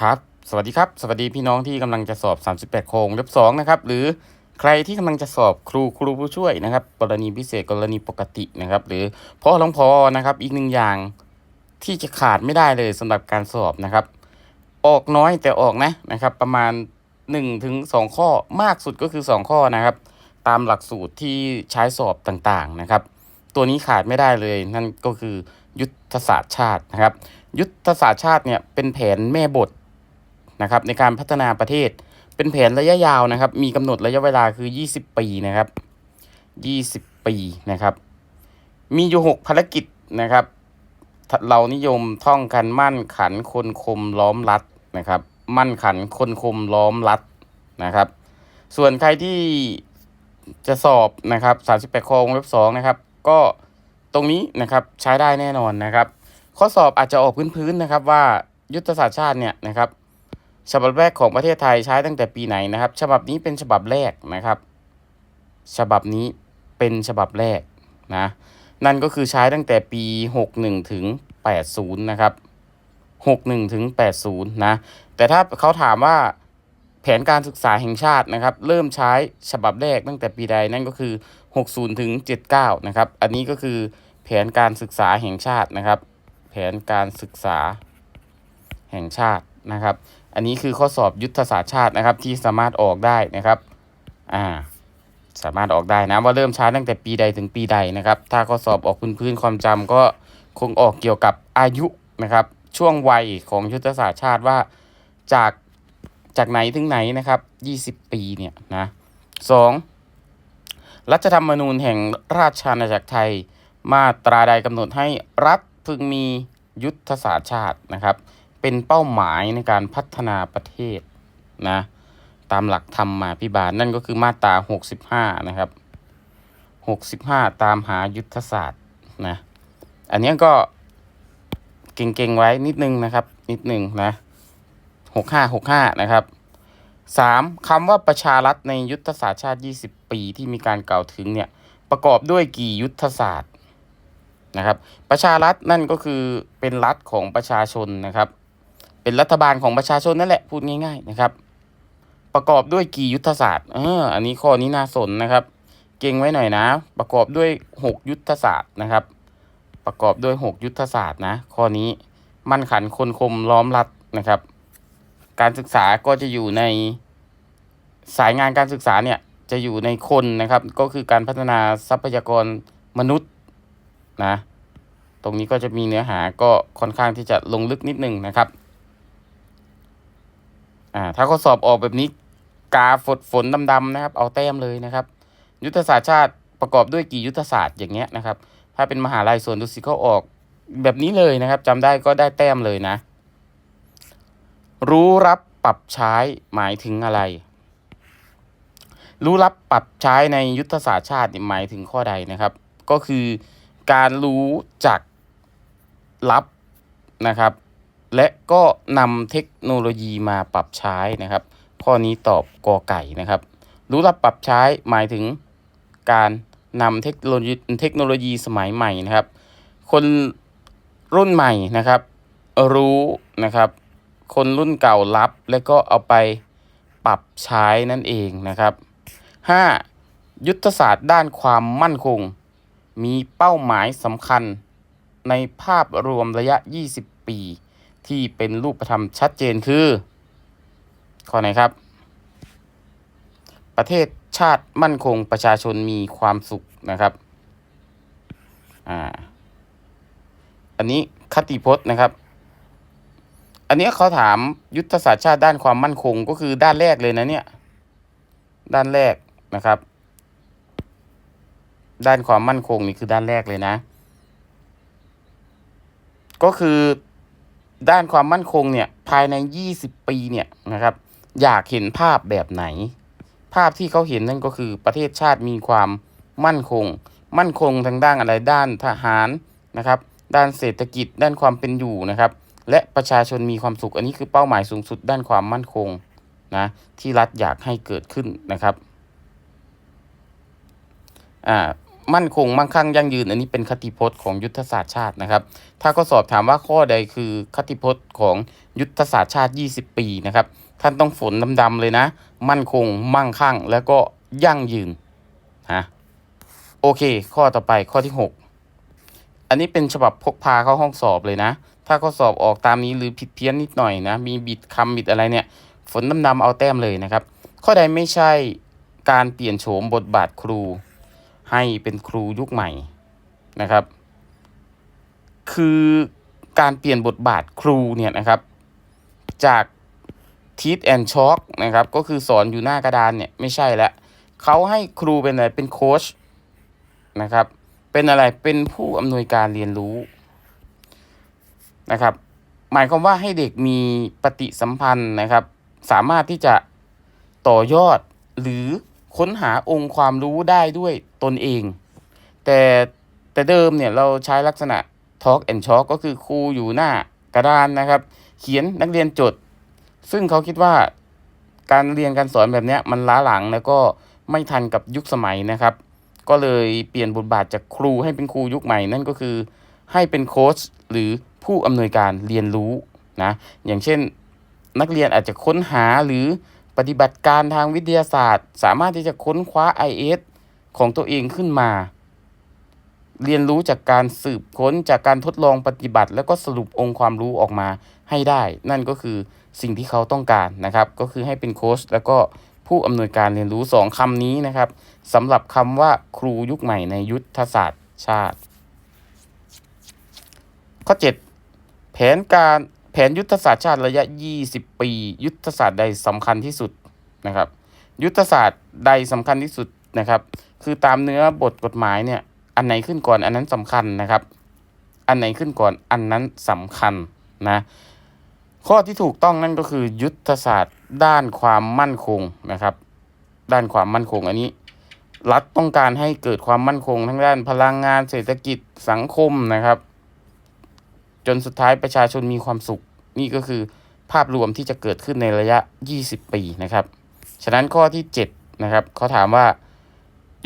ครับสวัสดีครับ สวัสดีพี่น้องที่กำลังจะสอบ 38 โครงเล็บ2นะครับ หรือใครที่กำลังจะสอบครูครูผู้ช่วยนะครับ กรณีพิเศษกรณีปกตินะครับ หรือพ่อรองพอนะครับ อีกหนึ่งอย่างที่จะขาดไม่ได้เลยสำหรับการสอบนะครับ ออกน้อยแต่ออกนะนะครับ ประมาณ1ถึง2ข้อมากสุดก็คือ 2 ข้อนะครับ ตามหลักสูตรที่ใช้สอบต่างๆนะครับ ตัวนี้ขาดไม่ได้เลยนั่นก็คือยุทธศาสตร์ชาตินะครับ ยุทธศาสตร์ชาติเนี่ยเป็นแผนแม่บท นะครับในการพัฒนาประเทศ เป็นแผนระยะยาวนะครับ มีกำหนดระยะเวลาคือ 20 ปีนะครับ20 ปีนะครับ มีอยู่ 6 ภารกิจนะครับ เรานิยมท่องกันมั่นขันคนคมล้อมรัดนะครับ มั่นขันคนคมล้อมรัดนะครับ ส่วนใครที่จะสอบนะครับ 38 ข้อวงเล็บ2นะครับ ก็ตรงนี้นะครับใช้ได้แน่นอนนะครับ ข้อสอบอาจจะออกพื้นๆนะครับว่ายุทธศาสตร์ชาติเนี่ยนะครับ ฉบับแรกของประเทศไทยใช้ตั้งแต่ปีไหนนะครับ ฉบับนี้เป็นฉบับแรกนะครับ ฉบับนี้เป็นฉบับแรกนะนั่นก็คือใช้ตั้งแต่ปี 61 ถึง 80 นะครับ 61 ถึง 80 นะ แต่ถ้าเขาถามว่าแผนการศึกษาแห่งชาตินะครับ เริ่มใช้ฉบับแรกตั้งแต่ปีใดนั่นก็คือ 60 ถึง 79 นะครับ อันนี้ก็คือแผนการศึกษาแห่งชาตินะครับ แผนการศึกษาแห่งชาตินะครับ อันนี้คือข้อสอบยุทธศาสตร์ชาตินะครับที่สามารถออกได้นะครับอ่าสามารถออกได้นะว่าเริ่มช้าตั้งแต่ปีใดถึงปีใดนะครับ ถ้าข้อสอบออกพื้นพื้นๆความจำก็คงออกเกี่ยวกับอายุนะครับ ช่วงวัยของยุทธศาสตร์ชาติว่าจากจากไหนถึงไหนนะครับ 20 ปีเนี่ยนะสองรัฐธรรมนูญแห่งราชอาณาจักรไทย มาตราใดกำหนดให้รัฐพึงมียุทธศาสตร์ชาตินะครับ เป็นเป้าหมายในการพัฒนาประเทศนะตามหลักธรรมมาพิบาลนั่นก็คือมาตรา65นะครับ65ตามหายุทธศาสตร์นะอันนี้ก็เก่งๆไว้นิดนึงนะครับ นิดนึงนะ65 65นะครับ 3. คำว่าประชารัฐในยุทธศาสตร์ชาติ20ปีที่มีการกล่าวถึงเนี่ยประกอบด้วยกี่ยุทธศาสตร์นะครับ ประชารัฐนั่นก็คือเป็นรัฐของประชาชนนะครับ เป็นรัฐบาลของประชาชนนั่นแหละพูดง่ายๆนะครับ ประกอบด้วยกี่ยุทธศาสตร์เอออันนี้ข้อนี้น่าสนนะครับ เก่งไว้หน่อยนะ ประกอบด้วย 6 ยุทธศาสตร์นะครับ ประกอบด้วย 6 ยุทธศาสตร์นะ ข้อนี้มั่นขันคนคมล้อมรัดนะครับ การศึกษาก็จะอยู่ในสายงานการศึกษาเนี่ยจะอยู่ในคนนะครับ ก็คือการพัฒนาทรัพยากรมนุษย์นะ ตรงนี้ก็จะมีเนื้อหาก็ค่อนข้างที่จะลงลึกนิดนึงนะครับ อ่าถ้าข้อสอบออกแบบนี้ กาฝดฝนดำๆนะครับ เอาแต้มเลยนะครับ ยุทธศาสตร์ชาติประกอบด้วยกี่ยุทธศาสตร์อย่างเงี้ยนะครับ ถ้าเป็นมหาลัยส่วนดุสิตเขาออกแบบนี้เลยนะครับจำได้ก็ได้แต้มเลยนะ รู้รับปรับใช้หมายถึงอะไร รู้รับปรับใช้ในยุทธศาสตร์ชาติหมายถึงข้อใดนะครับ ก็คือการรู้จักรับนะครับ และก็นำเทคโนโลยีมาปรับใช้นะครับ ข้อนี้ตอบกอไก่นะครับ รู้รับปรับใช้หมายถึงการนำเทคโนโลยีเทคโนโลยีสมัยใหม่นะครับ คนรุ่นใหม่นะครับ รู้นะครับ คนรุ่นเก่ารับ แล้วก็เอาไปปรับใช้นั่นเองนะครับ 5. ยุทธศาสตร์ด้านความมั่นคง มีเป้าหมายสำคัญในภาพรวมระยะ 20 ปี ที่เป็นรูปธรรมชัดเจนคือ ข้อไหนครับ ประเทศชาติมั่นคงประชาชนมีความสุขนะครับอ่าอันนี้คติพจน์นะครับ อันนี้เขาถามยุทธศาสตร์ชาติด้านความมั่นคงก็คือด้านแรกเลยนะเนี่ย ด้านแรกนะครับ ด้านความมั่นคงนี่คือด้านแรกเลยนะ ก็คือ ด้านความมั่นคงเนี่ยภายใน 20 ปีเนี่ยนะครับ อยากเห็นภาพแบบไหน ภาพที่เขาเห็นนั่นก็คือประเทศชาติมีความมั่นคง มั่นคงทางด้านอะไรด้านทหารนะครับ ด้านเศรษฐกิจด้านความเป็นอยู่นะครับ และประชาชนมีความสุข อันนี้คือเป้าหมายสูงสุดด้านความมั่นคงนะที่รัฐอยากให้เกิดขึ้นนะครับอ่า มั่นคงมั่งคั่งยั่งยืน อันนี้เป็นคติพจน์ของยุทธศาสตร์ชาตินะครับ ถ้าข้อสอบถามว่าข้อใดคือคติพจน์ของยุทธศาสตร์ชาติ 20 ปีนะครับ ท่านต้องฝนดำๆเลยนะ มั่นคง มั่งคั่ง แล้วก็ยั่งยืนนะโอเค ข้อต่อไปข้อที่ 6 อันนี้เป็นฉบับพกพาเข้าห้องสอบเลยนะ ถ้าข้อสอบออกตามนี้หรือผิดเพี้ยนนิดหน่อยนะ มีบิดคำบิดอะไรเนี่ย ฝนดำๆเอาแต้มเลยนะครับ ข้อใดไม่ใช่การเปลี่ยนโฉมบทบาทครู ให้เป็นครูยุคใหม่นะครับ คือการเปลี่ยนบทบาทครูเนี่ยนะครับ จากทีทแอนช็อกนะครับ ก็คือสอนอยู่หน้ากระดานเนี่ยไม่ใช่แล้วเขาให้ครูเป็นอะไรเป็นโค้ชนะครับ เป็นอะไรเป็นผู้อำนวยการเรียนรู้นะครับ หมายความว่าให้เด็กมีปฏิสัมพันธ์นะครับ สามารถที่จะต่อยอดหรือค้นหาองค์ความรู้ได้ด้วย ตนเอง แต่แต่เดิมเนี่ยเราใช้ลักษณะ Talk and Chalk ก็คือครูอยู่หน้ากระดานนะครับ เขียนนักเรียนจด ซึ่งเขาคิดว่าการเรียนการสอนแบบนี้มันล้าหลังแล้วก็ไม่ทันกับยุคสมัยนะครับ ก็เลยเปลี่ยนบทบาทจากครูให้เป็นครูยุคใหม่ นั่นก็คือให้เป็นโค้ชหรือผู้อำนวยการเรียนรู้นะอย่างเช่นนักเรียนอาจจะค้นหาหรือปฏิบัติการทางวิทยาศาสตร์ สามารถที่จะค้นคว้า IS ของตัวเองขึ้นมา เรียนรู้จากการสืบค้นจากการทดลองปฏิบัติ แล้วก็สรุปองค์ความรู้ออกมาให้ได้ นั่นก็คือสิ่งที่เขาต้องการนะครับ ก็คือให้เป็นโค้ชแล้วก็ผู้อำนวยการเรียนรู้สองคำนี้นะครับสำหรับคำว่าครูยุคใหม่ในยุทธศาสตร์ชาติ ข้อ 7 แผนการแผนยุทธศาสตร์ชาติระยะ 20 ปี ยุทธศาสตร์ใดสำคัญที่สุดนะครับ ยุทธศาสตร์ใดสำคัญที่สุด นะครับ คือตามเนื้อบทกฎหมายเนี่ยอันไหนขึ้นก่อนอันนั้นสำคัญนะครับ อันไหนขึ้นก่อนอันนั้นสำคัญนะข้อที่ถูกต้องนั่นก็คือยุทธศาสตร์ด้านความมั่นคงนะครับ ด้านความมั่นคงอันนี้ รัฐต้องการให้เกิดความมั่นคงทั้งด้านพลังงานเศรษฐกิจสังคมนะครับ จนสุดท้ายประชาชนมีความสุข นี่ก็คือภาพรวมที่จะเกิดขึ้นในระยะ 20 ปีนะครับ ฉะนั้นข้อที่7นะครับเขาถามว่า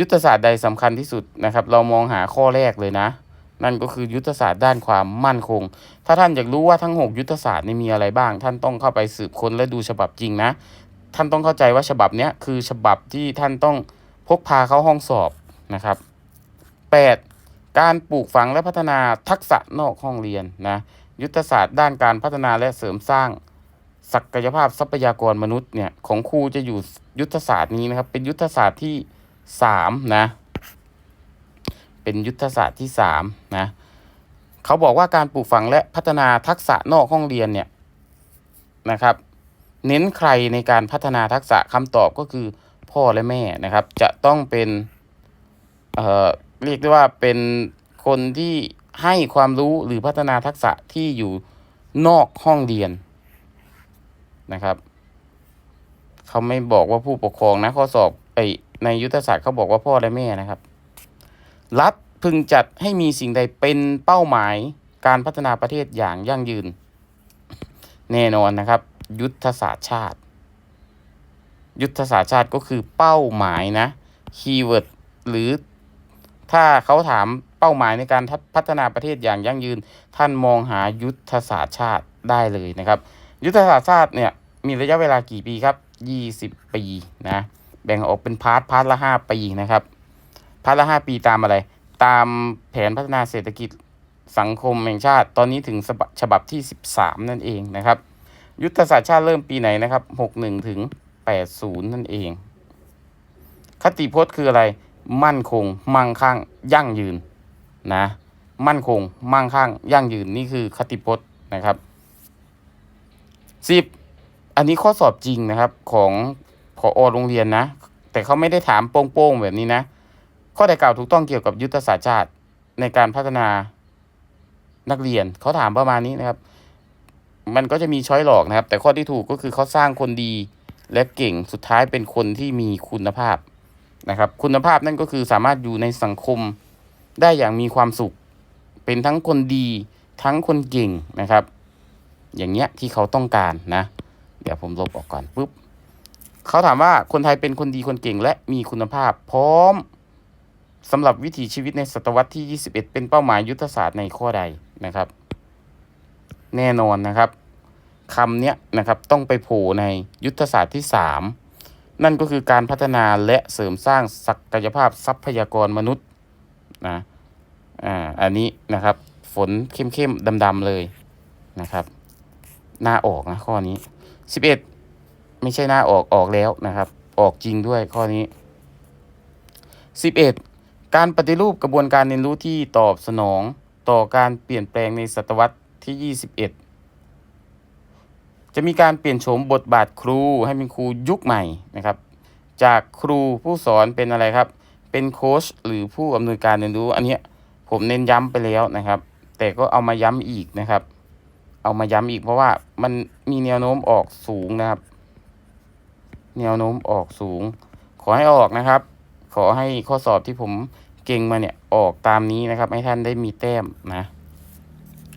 ยุทธศาสตร์ใดสำคัญที่สุดนะครับ เรามองหาข้อแรกเลยนะ นั่นก็คือยุทธศาสตร์ด้านความมั่นคง ถ้าท่านอยากรู้ว่าทั้ง 6 ยุทธศาสตร์นี่มีอะไรบ้าง ท่านต้องเข้าไปสืบค้นและดูฉบับจริงนะ ท่านต้องเข้าใจว่าฉบับนี้คือฉบับที่ท่านต้องพกพาเข้าห้องสอบนะครับ 8. การปลูกฝังและพัฒนาทักษะนอกห้องเรียนนะยุทธศาสตร์ด้านการพัฒนาและเสริมสร้างศักยภาพทรัพยากรมนุษย์เนี่ยของครูจะอยู่ยุทธศาสตร์นี้นะครับ เป็นยุทธศาสตร์ที่ สามนะ เป็นยุทธศาสตร์ที่สามนะเขาบอกว่าการปลูกฝังและพัฒนาทักษะนอกห้องเรียนเนี่ยนะครับ เน้นใครในการพัฒนาทักษะคำตอบก็คือพ่อและแม่นะครับ จะต้องเป็นเอ่อเรียกได้ว่าเป็นคนที่ให้ความรู้หรือพัฒนาทักษะที่อยู่นอกห้องเรียนนะครับ เขาไม่บอกว่าผู้ปกครองนะข้อสอบไอ ในยุทธศาสตร์เขาบอกว่าพ่อและแม่นะครับ รัฐพึงจัดให้มีสิ่งใดเป็นเป้าหมายการพัฒนาประเทศอย่างยั่งยืน แน่นอนนะครับ ยุทธศาสตร์ชาติ ยุทธศาสตร์ชาติก็คือเป้าหมายนะคีย์เวิร์ดหรือถ้าเขาถามเป้าหมายในการพัฒนาประเทศอย่างยั่งยืน ท่านมองหายุทธศาสตร์ชาติได้เลยนะครับ ยุทธศาสตร์ชาติเนี่ยมีระยะเวลากี่ปีครับ 20 ปีนะ แบ่งออกเป็นพาร์ทพาร์ทละ5ปีนะครับ พาร์ทละ5ปีตามอะไร ตามแผนพัฒนาเศรษฐกิจสังคมแห่งชาติ ตอนนี้ถึงฉบับฉบับที่ 13 นั่นเองนะครับ ยุทธศาสตร์ชาติเริ่มปีไหนนะครับ 61 ถึง 80 นั่นเอง คติพจน์คืออะไร มั่นคง มั่งคั่ง ยั่งยืนนะ มั่นคง มั่งคั่ง ยั่งยืน นี่คือคติพจน์นะครับ 10 อันนี้ข้อสอบจริงนะครับของ พอโรงเรียนนะ แต่เขาไม่ได้ถามโป้งๆแบบนี้นะ ข้อใดกล่าวถูกต้องเกี่ยวกับยุทธศาสตร์ชาติในการพัฒนานักเรียนเขาถามประมาณนี้นะครับ มันก็จะมีช้อยหลอกนะครับ แต่ข้อที่ถูกก็คือเขาสร้างคนดีและเก่งสุดท้ายเป็นคนที่มีคุณภาพนะครับ คุณภาพนั่นก็คือสามารถอยู่ในสังคมได้อย่างมีความสุข เป็นทั้งคนดีทั้งคนเก่งนะครับ อย่างเงี้ยที่เขาต้องการนะ เดี๋ยวผมลบออกก่อนปุ๊บ เขาถามว่าคนไทยเป็นคนดีคนเก่งและมีคุณภาพ พร้อมสำหรับวิถีชีวิตในศตวรรษที่ 21 เป็นเป้าหมายยุทธศาสตร์ในข้อใดนะครับ แน่นอนนะครับคำเนี้ยนะครับต้องไปโผล่ในยุทธศาสตร์ที่ 3 นั่นก็คือการพัฒนาและเสริมสร้างศักยภาพทรัพยากรมนุษย์นะอ่าอันนี้นะครับ ฝนเข้มๆดำๆเลยนะครับ หน้าออกนะข้อนี้ 11 ไม่ใช่หน้าออกออกแล้วนะครับ ออกจริงด้วยข้อนี้ 11 การปฏิรูปกระบวนการเรียนรู้ที่ตอบสนองต่อการเปลี่ยนแปลงในศตวรรษที่ 21 จะมีการเปลี่ยนโฉมบทบาทครูให้เป็นครูยุคใหม่นะครับ จากครูผู้สอนเป็นอะไรครับ เป็นโค้ชหรือผู้อำนวยการเรียนรู้อันนี้ผมเน้นย้ำไปแล้วนะครับ แต่ก็เอามาย้ำอีกนะครับ เอามาย้ำอีกเพราะว่ามันมีแนวโน้มออกสูงนะครับ แนวโน้มออกสูง ขอให้ออกนะครับ ขอให้ข้อสอบที่ผมเก่งมาเนี่ยออกตามนี้นะครับ ให้ท่านได้มีแต้มนะ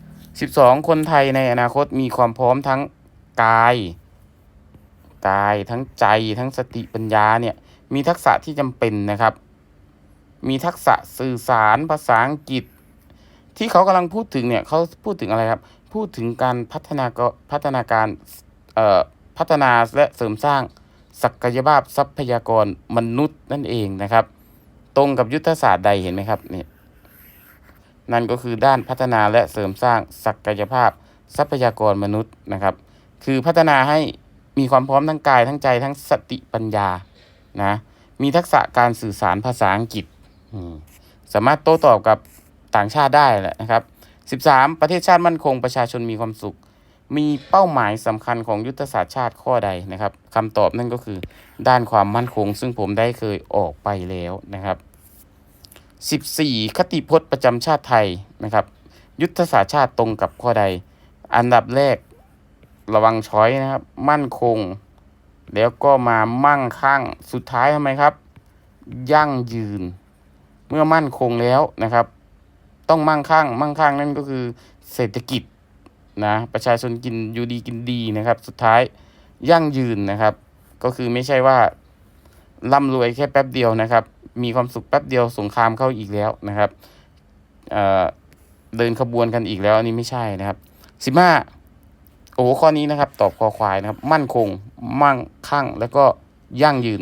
12 คนไทยในอนาคตมีความพร้อมทั้งกายกายทั้งใจทั้งสติปัญญาเนี่ยมีทักษะที่จำเป็นนะครับ มีทักษะสื่อสารภาษาอังกฤษ ที่เขากำลังพูดถึงเนี่ยเขาพูดถึงอะไรครับ พูดถึงการพัฒนาก็พัฒนาการเอ่อพัฒนาและเสริมสร้าง ศักยภาพทรัพยากรมนุษย์นั่นเองนะครับ ตรงกับยุทธศาสตร์ใดเห็นไหมครับเนี่ยนั่นก็คือด้านพัฒนาและเสริมสร้างศักยภาพทรัพยากรมนุษย์นะครับ คือพัฒนาให้มีความพร้อมทั้งกายทั้งใจทั้งสติปัญญานะมีทักษะการสื่อสารภาษาอังกฤษ สามารถโต้ตอบกับต่างชาติได้แหละนะครับ 13 ประเทศชาติมั่นคงประชาชนมีความสุข มีเป้าหมายสำคัญของยุทธศาสตร์ชาติข้อใดนะครับคำตอบนั่นก็คือ ด้านความมั่นคง ซึ่งผมได้เคยออกไปแล้วนะครับ 14 คติพจน์ประจำชาติไทยนะครับ ยุทธศาสตร์ชาติตรงกับข้อใด อันดับแรกระวังช้อยนะครับ มั่นคง แล้วก็มามั่งคั่งสุดท้ายทำไมครับ ยั่งยืน เมื่อมั่นคงแล้วนะครับ ต้องมั่งคั่ง มั่งคั่งนั่นก็คือเศรษฐกิจ นะประชาชนกินอยู่ดีกินดีนะครับ สุดท้ายยั่งยืนนะครับ ก็คือไม่ใช่ว่าร่ำรวยแค่แป๊บเดียวนะครับ มีความสุขแป๊บเดียวสงครามเข้าอีกแล้วนะครับเเดินขบวนกันอีกแล้วอันนี้ไม่ใช่นะครับสิบห้าโอ้โหข้อนี้นะครับ ตอบคอควายนะครับ มั่นคง มั่งคั่ง แล้วก็ยั่งยืน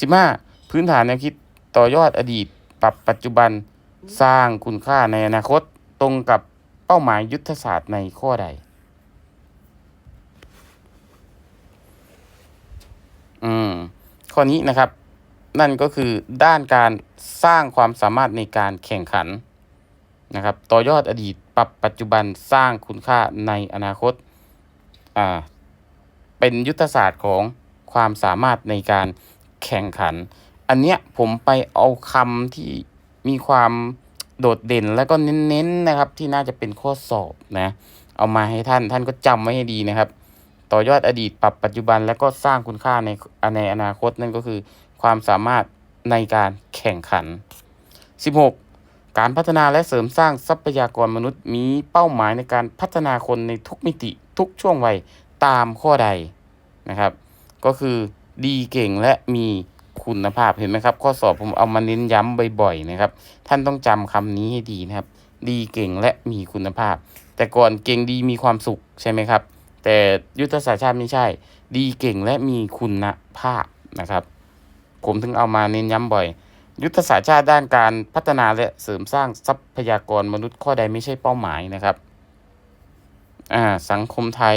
สิบห้าพื้นฐานแนวคิดต่อยอดอดีต ปรับปัจจุบันสร้างคุณค่าในอนาคตตรงกับ เป้าหมายยุทธศาสตร์ในข้อใด อืม ข้อนี้นะครับ นั่นก็คือด้านการสร้างความสามารถในการแข่งขันนะครับ ต่อยอดอดีตปรับปัจจุบันสร้างคุณค่าในอนาคต อ่า เป็นยุทธศาสตร์ของความสามารถในการแข่งขัน อันเนี้ยผมไปเอาคำที่มีความ โดดเด่นแล้วก็เน้นๆนะครับ ที่น่าจะเป็นข้อสอบนะ เอามาให้ท่านท่านก็จำไว้ให้ดีนะครับ ต่อยอดอดีตปรับปัจจุบันแล้วก็สร้างคุณค่าในในอนาคตนั่นก็คือ ความสามารถในการแข่งขัน 16 การพัฒนาและเสริมสร้างทรัพยากรมนุษย์มีเป้าหมายในการพัฒนาคนในทุกมิติทุกช่วงวัยตามข้อใดนะครับ ก็คือดีเก่งและมี คุณภาพเห็นไหมครับ ข้อสอบผมเอามาเน้นย้ำบ่อยๆนะครับ ท่านต้องจำคำนี้ให้ดีนะครับ ดีเก่งและมีคุณภาพ แต่ก่อนเก่งดีมีความสุขใช่ไหมครับ แต่ยุทธศาสตร์ชาติไม่ใช่ ดีเก่งและมีคุณภาพนะครับ ผมถึงเอามาเน้นย้ำบ่อย ยุทธศาสตร์ชาติด้านการพัฒนาและเสริมสร้างทรัพยากรมนุษย์ข้อใดไม่ใช่เป้าหมายนะครับอ่าสังคมไทย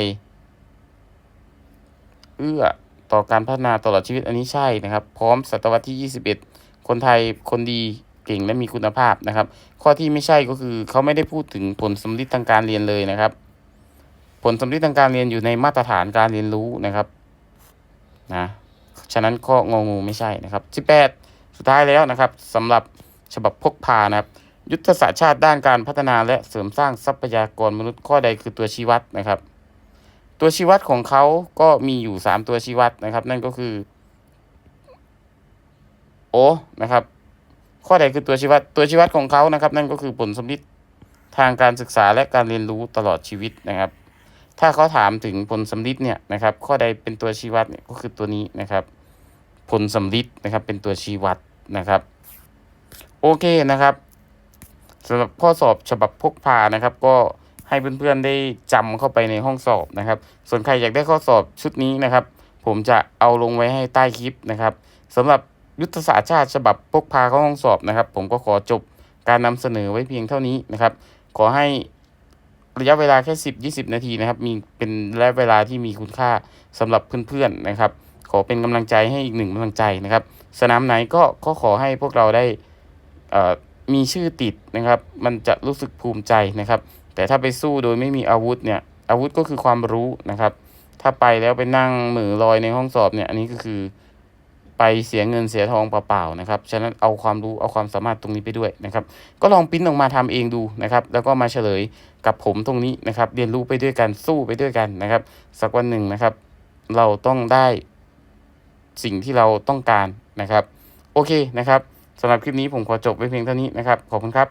เอื้อ ต่อการพัฒนาตลอดชีวิตอันนี้ใช่นะครับ พร้อมศตวรรษที่ 21 คนไทยคนดีเก่งและมีคุณภาพนะครับ ข้อที่ไม่ใช่ก็คือเขาไม่ได้พูดถึงผลสำลิดทางการเรียนเลยนะครับ ผลสำลิดทางการเรียนอยู่ในมาตรฐานการเรียนรู้นะครับนะฉะนั้นข้ององูไม่ใช่นะครับ 18 สุดท้ายแล้วนะครับสำหรับฉบับพกพานะครับ ยุทธศาสตร์ชาติด้านการพัฒนาและเสริมสร้างทรัพยากรมนุษย์ข้อใดคือตัวชี้วัดนะครับ ตัวชี้วัดของเขาก็มีอยู่ 3 ตัวชี้วัดนะครับ นั่นก็คือโอนะครับ ข้อใดคือตัวชี้วัดตัวชี้วัดของเขานะครับ นั่นก็คือผลสำลิดทางการศึกษาและการเรียนรู้ตลอดชีวิตนะครับ ถ้าเขาถามถึงผลสำลิดเนี่ยนะครับ ข้อใดเป็นตัวชี้วัดเนี่ยก็คือตัวนี้นะครับ ผลสำลิดนะครับเป็นตัวชี้วัดนะครับ โอเคนะครับสำหรับข้อสอบฉบับพกพานะครับ ก็ ให้เพื่อนๆได้จำเข้าไปในห้องสอบนะครับ ส่วนใครอยากได้ข้อสอบชุดนี้นะครับ ผมจะเอาลงไว้ให้ใต้คลิปนะครับสำหรับยุทธศาสตร์ชาติฉบับพกพาเข้าห้องสอบนะครับ ผมก็ขอจบการนำเสนอไว้เพียงเท่านี้นะครับ ขอให้ระยะเวลาแค่10 20นาทีนะครับ มีเป็นระยะเวลาที่มีคุณค่าสำหรับเพื่อนๆนะครับ ขอเป็นกำลังใจให้อีกหนึ่งกำลังใจนะครับ สนามไหนก็ก็ขอให้พวกเราได้มีชื่อติดนะครับ มันจะรู้สึกภูมิใจนะครับ แต่ถ้าไปสู้โดยไม่มีอาวุธเนี่ย อาวุธก็คือความรู้นะครับ ถ้าไปแล้วไปนั่งเหมือลอยในห้องสอบเนี่ย อันนี้ก็คือไปเสียเงินเสียทองเปล่าๆนะครับ ฉะนั้นเอาความรู้เอาความสามารถตรงนี้ไปด้วยนะครับ ก็ลองปริ้นออกมาทำเองดูนะครับ แล้วก็มาเฉลยกับผมตรงนี้นะครับ เรียนรู้ไปด้วยกันสู้ไปด้วยกันนะครับ สักวันหนึ่งนะครับ เราต้องได้สิ่งที่เราต้องการนะครับ โอเคนะครับสำหรับคลิปนี้ผมขอจบไว้เพียงเท่านี้นะครับ ขอบคุณครับ